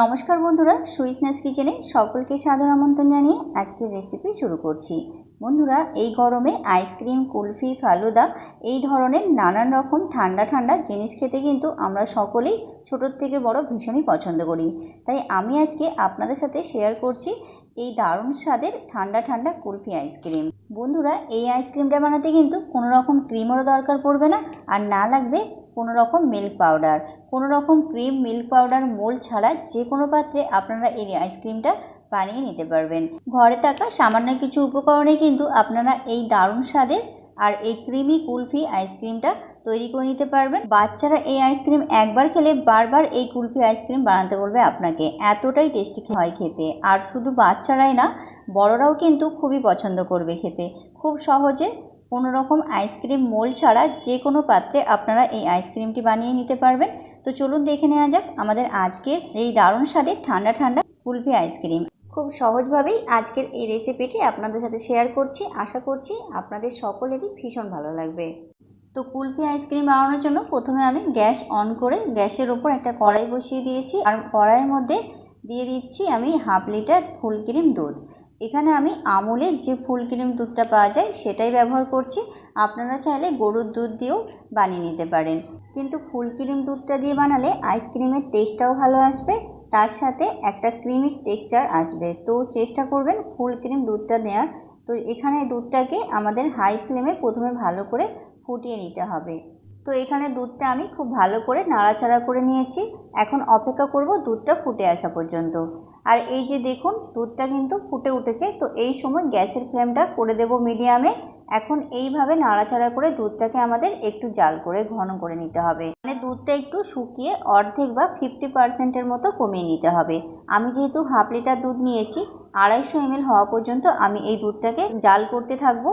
নমস্কার বন্ধুরা সুইসনেস কিচেনে সকলকে সাদর আমন্ত্রণ জানিয়ে আজকের রেসিপি শুরু করছি। বন্ধুরা, এই গরমে আইসক্রিম, কুলফি, ফালুদা এই ধরনের নানান রকম ঠান্ডা ঠান্ডা জিনিস খেতে কিন্তু আমরা সকলেই ছোটোর থেকে বড় ভীষণই পছন্দ করি। তাই আমি আজকে আপনাদের সাথে শেয়ার করছি এই দারুণ স্বাদের ঠান্ডা ঠান্ডা কুলফি আইসক্রিম। বন্ধুরা, এই আইসক্রিমটা বানাতে কিন্তু কোনো রকম ক্রিমেরও দরকার পড়বে না, আর না লাগবে কোনো রকম মিল্ক পাউডার কোনো রকম ক্রিম মিল্ক পাউডার মোল ছাড়া যে কোনো পাত্রে আপনারা এই আইসক্রিমটা বানিয়ে নিতে পারবেন। ঘরে থাকা সামান্য কিছু উপকরণে কিন্তু আপনারা এই দারুণ স্বাদের আর এই ক্রিমি কুলফি আইসক্রিমটা তৈরি করে নিতে পারবেন। বাচ্চারা এই আইসক্রিম একবার খেলে বারবার এই কুলফি আইসক্রিম বানাতে বলবে আপনাকে। এতটাই টেস্টি হয় খেতে। আর শুধু বাচ্চারাই না, বড়রাও কিন্তু খুবই পছন্দ করবে খেতে। খুব সহজে কোনো রকম আইসক্রিম মোল ছাড়া যে কোনো পাত্রে আপনারা এই আইসক্রিমটি বানিয়ে নিতে পারবেন। তো চলুন দেখে নেওয়া যাক আমাদের আজকের এই দারুণ স্বাদের ঠান্ডা ঠান্ডা কুলফি আইসক্রিম খুব সহজভাবেই আজকের এই রেসিপিটি আপনাদের সাথে শেয়ার করছি। আশা করছি আপনাদের সকলেরই ভীষণ ভালো লাগবে। তো কুলফি আইসক্রিম বানানোর জন্য প্রথমে আমি গ্যাস অন করে গ্যাসের ওপর একটা কড়াই বসিয়ে দিয়েছি। আর কড়াইয়ের মধ্যে দিয়ে দিচ্ছি আমি হাফ লিটার ফুল ক্রিম দুধ। এখানে আমি আমুলের যে ফুল ক্রিম দুধটা পাওয়া যায় সেটাই ব্যবহার করছি। আপনারা চাইলে গরুর দুধ দিয়েও বানিয়ে নিতে পারেন। কিন্তু ফুল ক্রিম দুধটা দিয়ে বানালে আইসক্রিমের টেস্টটাও ভালো আসবে, তার সাথে একটা ক্রিমি টেক্সচার আসবে। তো চেষ্টা করবেন ফুল ক্রিম দুধটা দেওয়ার। তো এখানে দুধটাকে আমাদের হাই ফ্লেমে প্রথমে ভালো করে ফুটিয়ে নিতে হবে। তো এখানে দুধটা আমি খুব ভালো করে নাড়াচাড়া করে নিয়েছি। এখন অপেক্ষা করব দুধটা ফুটে আসা পর্যন্ত। আর এই যে দেখুন, দুধটা কিন্তু ফুটে উঠেছে। তো এই সময় গ্যাসের ফ্লেমটা করে দেব মিডিয়ামে। এখন এইভাবে নাড়াচাড়া করে দুধটাকে আমাদের একটু জাল করে ঘন করে নিতে হবে। মানে দুধটা একটু শুকিয়ে অর্ধেক বা ফিফটি পার্সেন্টের মতো কমিয়ে নিতে হবে। আমি যেহেতু হাফ লিটার দুধ নিয়েছি, আড়াইশো এমএল হওয়া পর্যন্ত আমি এই দুধটাকে জাল করতে থাকব।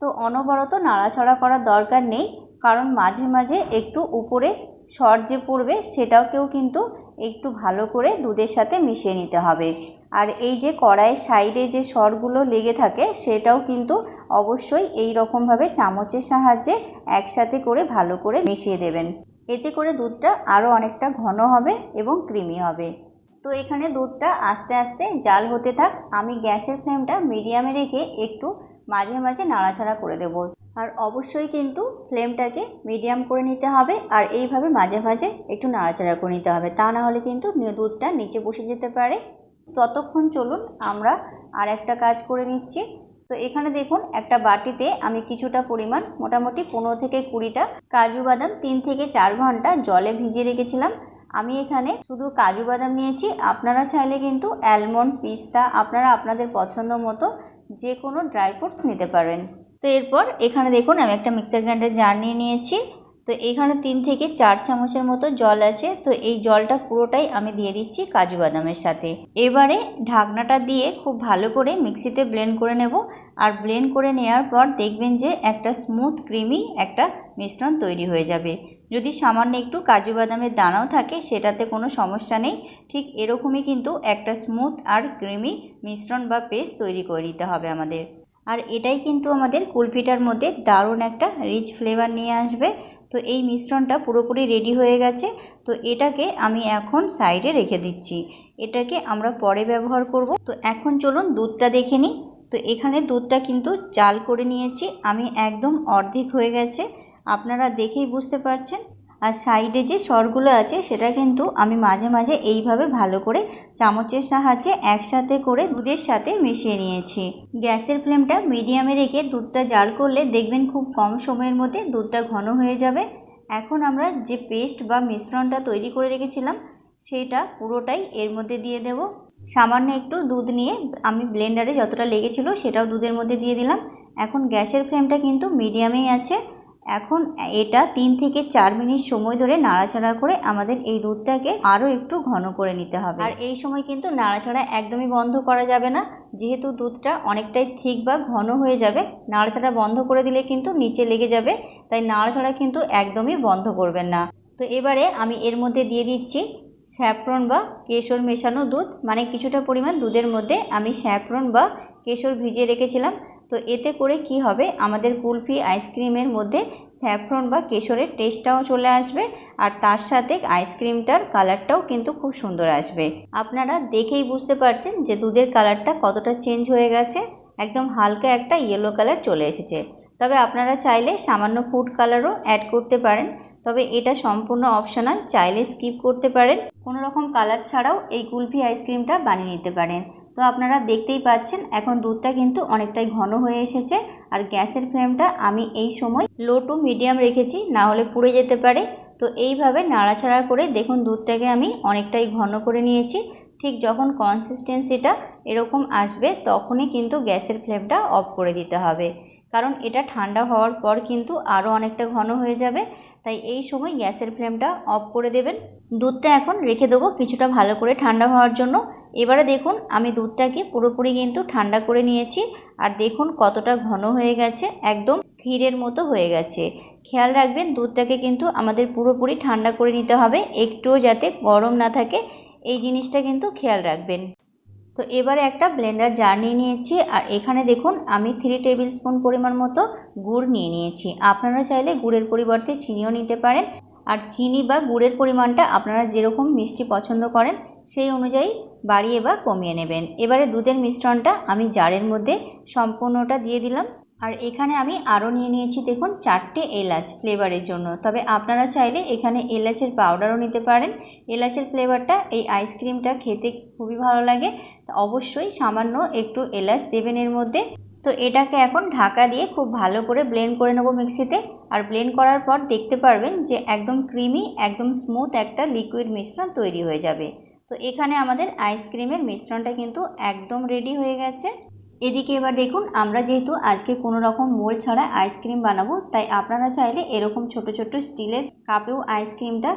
তো অনবরত নাড়াচাড়া করার দরকার নেই। কারণ মাঝে মাঝে একটু উপরে সর যে পড়বে, সেটাকেও কিন্তু একটু ভালো করে দুধের সাথে মিশিয়ে নিতে হবে। আর এই যে কড়াইয়ের সাইডে যে সরগুলো লেগে থাকে, সেটাও কিন্তু অবশ্যই এই রকমভাবে চামচের সাহায্যে একসাথে করে ভালো করে মিশিয়ে দেবেন। এতে করে দুধটা আরও অনেকটা ঘন হবে এবং ক্রিমি হবে। তো এখানে দুধটা আস্তে আস্তে জাল হতে থাক। আমি গ্যাসের ফ্লেমটা মিডিয়ামে রেখে একটু মাঝে মাঝে নাড়াচাড়া করে দেবো। আর অবশ্যই কিন্তু ফ্লেমটাকে মিডিয়াম করে নিতে হবে আর এইভাবে মাঝে মাঝে একটু নাড়াচাড়া করে নিতে হবে। তা না হলে কিন্তু দুধটা নিচে বসে যেতে পারে। ততক্ষণ চলুন আমরা আর একটা কাজ করে নিচ্ছি। তো এখানে দেখুন একটা বাটিতে আমি কিছুটা পরিমাণ মোটামুটি পনেরো থেকে কুড়িটা কাজু বাদাম তিন থেকে চার ঘণ্টা জলে ভিজিয়ে রেখেছিলাম। আমি এখানে শুধু কাজু বাদাম নিয়েছি। আপনারা চাইলে কিন্তু অ্যালমন্ড, পিস্তা, আপনারা আপনাদের পছন্দ মতো যে কোনো ড্রাই ফ্রুটস নিতে পারেন। তো এরপর এখানে দেখুন আমি একটা মিক্সার গ্রাইন্ডার জার নিয়ে নিয়েছি। তো এখানে তিন থেকে চার চামচের মতো জল আছে। তো এই জলটা পুরোটাই আমি দিয়ে দিচ্ছি কাজু বাদামের সাথে। এবারে ঢাকনাটা দিয়ে খুব ভালো করে মিক্সিতে ব্লেন্ড করে নেব। আর ব্লেন্ড করে নেওয়ার পর দেখবেন যে একটা স্মুথ ক্রিমি একটা মিশ্রণ তৈরি হয়ে যাবে। যদি সামান্য একটু কাজু বাদামের দানাও থাকে, সেটাতে কোনো সমস্যা নেই। ঠিক এরকমই কিন্তু একটা স্মুথ আর ক্রিমি মিশ্রণ বা পেস্ট তৈরি করে নিতে হবে আমাদের। আর এটাই কিন্তু আমাদের কুলফিটার মধ্যে দারুণ একটা রিচ ফ্লেভার নিয়ে আসবে। তো এই মিশ্রণটা পুরোপুরি রেডি হয়ে গেছে। তো এটাকে আমি এখন সাইডে রেখে দিচ্ছি। এটাকে আমরা পরে ব্যবহার করব। তো এখন চলুন দুধটা দেখে নিই। তো এখানে দুধটা কিন্তু জাল করে নিয়েছি। আমি একদম অর্ধেক হয়ে গেছে। আপনারা দেখেই বুঝতে পারছেন। আর সাইডে যে সরগুলো আছে, সেটা কিন্তু আমি মাঝে মাঝে এইভাবে ভালো করে চামচের সাহায্যে একসাথে করে দুধের সাথে মিশিয়ে নিয়েছি। গ্যাসের ফ্লেমটা মিডিয়ামে রেখে দুধটা জাল করলে দেখবেন খুব কম সময়ের মধ্যে দুধটা ঘন হয়ে যাবে। এখন আমরা যে পেস্ট বা মিশ্রণটা তৈরি করে রেখেছিলাম, সেটা পুরোটাই এর মধ্যে দিয়ে দেব। সামান্য একটু দুধ নিয়ে আমি ব্লেন্ডারে যতটা লেগেছিলো, সেটাও দুধের মধ্যে দিয়ে দিলাম। এখন গ্যাসের ফ্লেমটা কিন্তু মিডিয়ামেই আছে। এখন এটা তিন থেকে চার মিনিট সময় ধরে নাড়াচাড়া করে আমাদের এই দুধটাকে আরও একটু ঘন করে নিতে হবে। আর এই সময় কিন্তু নাড়াচাড়া একদমই বন্ধ করা যাবে না। যেহেতু দুধটা অনেকটাই ঠিক বা ঘন হয়ে যাবে, নাড়াচাড়া বন্ধ করে দিলে কিন্তু নিচে লেগে যাবে, তাই নাড়াচাড়া কিন্তু একদমই বন্ধ করবেন না। তো এবারে আমি এর মধ্যে দিয়ে দিচ্ছি স্যাফরন বা কেশর মেশানো দুধ। মানে কিছুটা পরিমাণ দুধের মধ্যে আমি স্যাফরন বা কেশর ভিজিয়ে রেখেছিলাম। তো এতে করে কি হবে? আমাদের কুলফি আইসক্রিমের মধ্যে স্যাফরন বা কেশরের টেস্টটাও চলে আসবে আর তার সাথে আইসক্রিমটার কালারটাও কিন্তু খুব সুন্দর আসবে। আপনারা দেখেই বুঝতে পারছেন যে দুধের কালারটা কতটা চেঞ্জ হয়ে গেছে। একদম হালকা একটা ইয়েলো কালার চলে এসেছে। তবে আপনারা চাইলে সামান্য ফুড কালারও অ্যাড করতে পারেন। তবে এটা সম্পূর্ণ অপশনাল চাইলে স্কিপ করতে পারেন। কোনো রকম কালার ছাড়াও এই কুলফি আইসক্রিমটা বানিয়ে নিতে পারেন। তো আপনারা দেখতেই পাচ্ছেন, এখন দুধটা কিন্তু অনেকটাই ঘন হয়ে এসেছে। আর গ্যাসের ফ্লেমটা আমি এই সময় লো টু মিডিয়াম রেখেছি, না হলে পুড়ে যেতে পারে। তো এইভাবে নাড়াচাড়া করে দেখুন দুধটাকে আমি অনেকটাই ঘন করে নিয়েছি। ঠিক যখন কনসিস্টেন্সিটা এরকম আসবে, তখনই কিন্তু গ্যাসের ফ্লেমটা অফ করে দিতে হবে। কারণ এটা ঠান্ডা হওয়ার পর কিন্তু আরও অনেকটা ঘন হয়ে যাবে। তাই এই সময় গ্যাসের ফ্লেমটা অফ করে দেবেন। দুধটা এখন রেখে দেবো কিছুটা ভালো করে ঠান্ডা হওয়ার জন্য। এবারে দেখুন, আমি দুধটাকে পুরোপুরি কিন্তু ঠান্ডা করে নিয়েছি। আর দেখুন কতটা ঘন হয়ে গেছে, একদম ক্ষীরের মতো হয়ে গেছে। খেয়াল রাখবেন, দুধটাকে কিন্তু আমাদের পুরোপুরি ঠান্ডা করে নিতে হবে, একটুও যাতে গরম না থাকে। এই জিনিসটা কিন্তু খেয়াল রাখবেন। তো এবারে একটা ব্লেন্ডার জার নিয়ে নিয়েছি, আর এখানে দেখুন, আমি থ্রি টেবিল স্পুন পরিমাণ মতো গুড় নিয়ে নিয়েছি। আপনারা চাইলে গুড়ের পরিবর্তে চিনিও নিতে পারেন। আর চিনি বা গুড়ের পরিমাণটা আপনারা যেরকম মিষ্টি পছন্দ করেন, সেই অনুযায়ী বাড়িয়ে বা কমিয়ে নেবেন। এবারে দুধের মিশ্রণটা আমি জারের মধ্যে সম্পূর্ণটা দিয়ে দিলাম। আর এখানে আমি আরও নিয়ে নিয়েছি দেখুন চারটে এলাচ ফ্লেভারের জন্য। তবে আপনারা চাইলে এখানে এলাচের পাউডারও নিতে পারেন। এলাচের ফ্লেভারটা, এই আইসক্রিমটা খেতে খুবই ভালো লাগে। অবশ্যই সামান্য একটু এলাচ দেবেন এর মধ্যে। তো এটাকে এখন ঢাকা দিয়ে খুব ভালো করে ব্লেন্ড করে নেব মিক্সিতে। আর ব্লেন্ড করার পর দেখতে পারবেন যে একদম ক্রিমি একদম স্মুথ একটা লিকুইড মিশ্রণ তৈরি হয়ে যাবে। তো এখানে আমাদের আইসক্রিমের মিশ্রণটা কিন্তু একদম রেডি হয়ে গেছে। এদিকে এবার দেখুন, আমরা যেহেতু আজকে কোনো রকম মোল ছাড়া আইসক্রিম বানাবো, তাই আপনারা চাইলে এরকম ছোট ছোট স্টিলের কাপেও আইসক্রিমটা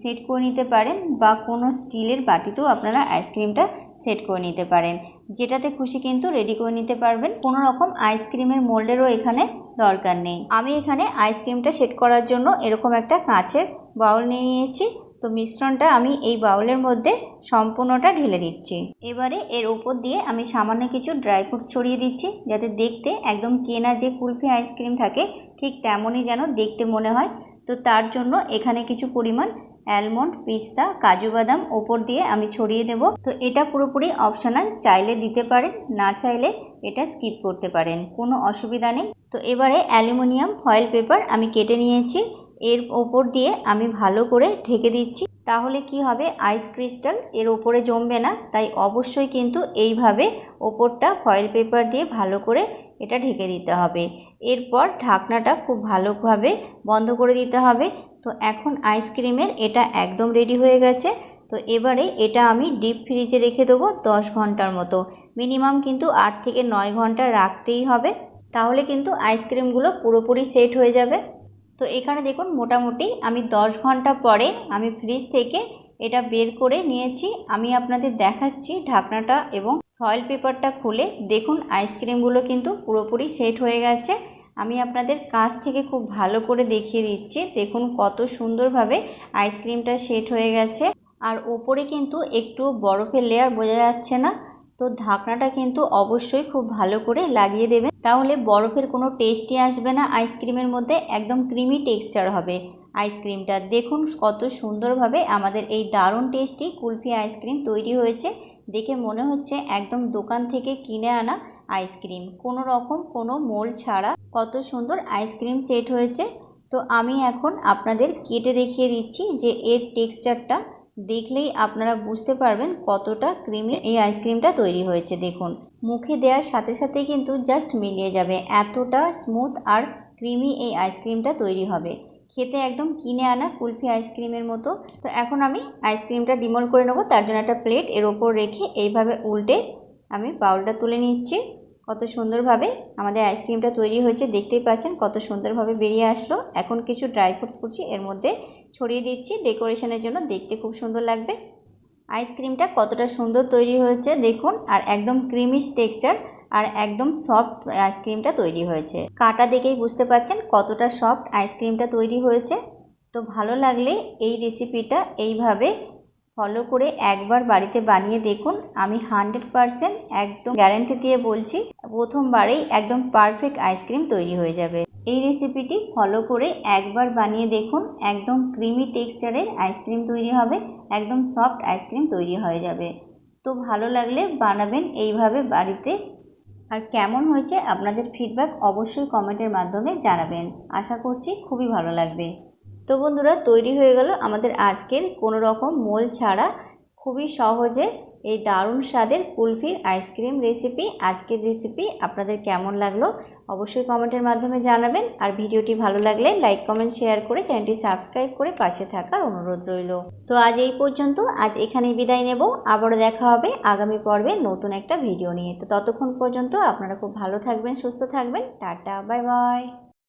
সেট করে নিতে পারেন বা কোনো স্টিলের বাটিতেও আপনারা আইসক্রিমটা সেট করে নিতে পারেন। যেটাতে খুশি কিন্তু রেডি করে নিতে পারবেন। কোনো রকম আইসক্রিমের মোল্ডেরও এখানে দরকার নেই। আমি এখানে আইসক্রিমটা সেট করার জন্য এরকম একটা কাঁচের বাউল নিয়ে নিয়েছি। তো মিশ্রণটা আমি এই বাউলের মধ্যে সম্পূর্ণটা ঢেলে দিচ্ছি। এবারে এর ওপর দিয়ে আমি সামান্য কিছু ড্রাই ফ্রুটস ছড়িয়ে দিচ্ছি, যাতে দেখতে একদম কেনা যে কুলফি আইসক্রিম থাকে, ঠিক তেমনই যেন দেখতে মনে হয়। তো তার জন্য এখানে কিছু পরিমাণ অ্যালমন্ড, পিস্তা, কাজু বাদাম ওপর দিয়ে আমি ছড়িয়ে দেব। তো এটা পুরোপুরি অপশনাল, চাইলে দিতে পারেন, না চাইলে এটা স্কিপ করতে পারেন, কোনো অসুবিধা নেই। তো এবারে অ্যালুমিনিয়াম, ফয়েল পেপার আমি কেটে নিয়েছি। এর ওপর দিয়ে আমি ভালো করে ঢেকে দিচ্ছি। তাহলে কি হবে? আইস ক্রিস্টাল এর ওপরে জমবে না। তাই অবশ্যই কিন্তু এইভাবে ওপরটা ফয়েল পেপার দিয়ে ভালো করে এটা ঢেকে দিতে হবে। এরপর ঢাকনাটা খুব ভালোভাবে বন্ধ করে দিতে হবে। তো এখন আইসক্রিমের এটা একদম রেডি হয়ে গেছে। তো এবারে এটা আমি ডিপ ফ্রিজে রেখে দেবো দশ ঘণ্টার মতো। মিনিমাম কিন্তু আট থেকে নয় ঘণ্টা রাখতেই হবে। তাহলে কিন্তু আইসক্রিমগুলো পুরোপুরি সেট হয়ে যাবে। তো এখানে দেখুন মোটামুটি আমি দশ ঘণ্টা পরে আমি ফ্রিজ থেকে এটা বের করে নিয়েছি। আমি আপনাদের দেখাচ্ছি ঢাকনাটা এবং ফয়েল পেপারটা খুলে। দেখুন আইসক্রিমগুলো কিন্তু পুরোপুরি সেট হয়ে গেছে। আমি আপনাদের কাছ থেকে খুব ভালো করে দেখিয়ে দিচ্ছি। দেখুন কত সুন্দরভাবে আইসক্রিমটা সেট হয়ে গেছে। আর ওপরে কিন্তু একটু বরফের লেয়ার বোঝা যাচ্ছে না। তো ঢাকনাটা কিন্তু অবশ্যই খুব ভালো করে লাগিয়ে দেবেন। তাহলে বরফের কোনো টেস্টই আসবে না। আইসক্রিমের মধ্যে একদম ক্রিমি টেক্সচার হবে। আইসক্রিমটা দেখুন কত সুন্দরভাবে আমাদের এই দারুণ টেস্টি কুলফি আইসক্রিম তৈরি হয়েছে। দেখে মনে হচ্ছে একদম দোকান থেকে কিনে আনা আইসক্রিম কোনো রকম কোনো মোল ছাড়া কত সুন্দর আইসক্রিম সেট হয়েছে। তো আমি এখন আপনাদের কেটে দেখিয়ে দিচ্ছি যে এর টেক্সচারটা দেখলেই আপনারা বুঝতে পারবেন কতটা ক্রিমি, এই আইসক্রিমটা তৈরি হয়েছে। দেখুন, মুখে দেওয়ার সাথে সাথেই কিন্তু জাস্ট মিলিয়ে যাবে। এতটা স্মুথ আর ক্রিমি এই আইসক্রিমটা তৈরি হবে। খেতে একদম কিনে আনা কুলফি আইসক্রিমের মতো। তো এখন আমি আইসক্রিমটা ডিমল করে নেব। তার জন্য একটা প্লেট এর ওপর রেখে এইভাবে উল্টে আমি বাউলটা তুলে নিচ্ছি। কত সুন্দরভাবে আমাদের আইসক্রিমটা তৈরি হয়েছে। দেখতেই পাচ্ছেন কত সুন্দরভাবে বেরিয়ে আসলো। এখন কিছু ড্রাই ফ্রুটস করছি। এর মধ্যে ছড়িয়ে দিচ্ছি ডেকোরেশনের জন্য দেখতে খুব সুন্দর লাগবে। আইসক্রিমটা কতটা সুন্দর তৈরি হয়েছে দেখুন, আর একদম ক্রিমিশ টেক্সচার আর একদম সফট আইসক্রিমটা তৈরি হয়েছে। কাটা দেখেই বুঝতে পারছেন কতটা সফট আইসক্রিমটা তৈরি হয়েছে। তো ভালো লাগলে এই রেসিপিটা এইভাবে ফলো করে একবার বাড়িতে বানিয়ে দেখুন। আমি হান্ড্রেড পারসেন্ট একদম গ্যারান্টি দিয়ে বলছি, প্রথমবারেই একদম পারফেক্ট আইসক্রিম তৈরি হয়ে যাবে। এই রেসিপিটি ফলো করে একবার বানিয়ে দেখুন। একদম ক্রিমি টেক্সচারের আইসক্রিম তৈরি হবে। একদম সফট আইসক্রিম তৈরি হয়ে যাবে। তো ভালো লাগলে বানাবেন এইভাবে বাড়িতে। আর কেমন হয়েছে আপনাদের ফিডব্যাক অবশ্যই কমেন্টের মাধ্যমে জানাবেন। আশা করছি খুবই ভালো লাগবে। তো বন্ধুরা, তৈরি হয়ে গেল আমাদের আজকের কোনো রকম মোল ছাড়া। খুবই সহজে এই দারুণ স্বাদের কুলফির আইসক্রিম রেসিপি, আজকের রেসিপি আপনাদের কেমন লাগল অবশ্যই কমেন্টের মাধ্যমে জানাবেন। আর ভিডিওটি ভালো লাগলে লাইক, কমেন্ট, শেয়ার করে চ্যানেলটি সাবস্ক্রাইব করে পাশে থাকার অনুরোধ রইল। তো আজ এই পর্যন্ত, আজ এখানেই বিদায় নেব। আবারও দেখা হবে আগামী পর্বে নতুন একটা ভিডিও নিয়ে। তো ততক্ষণ পর্যন্ত আপনারা খুব ভালো থাকবেন, সুস্থ থাকবেন। Tata, bye bye.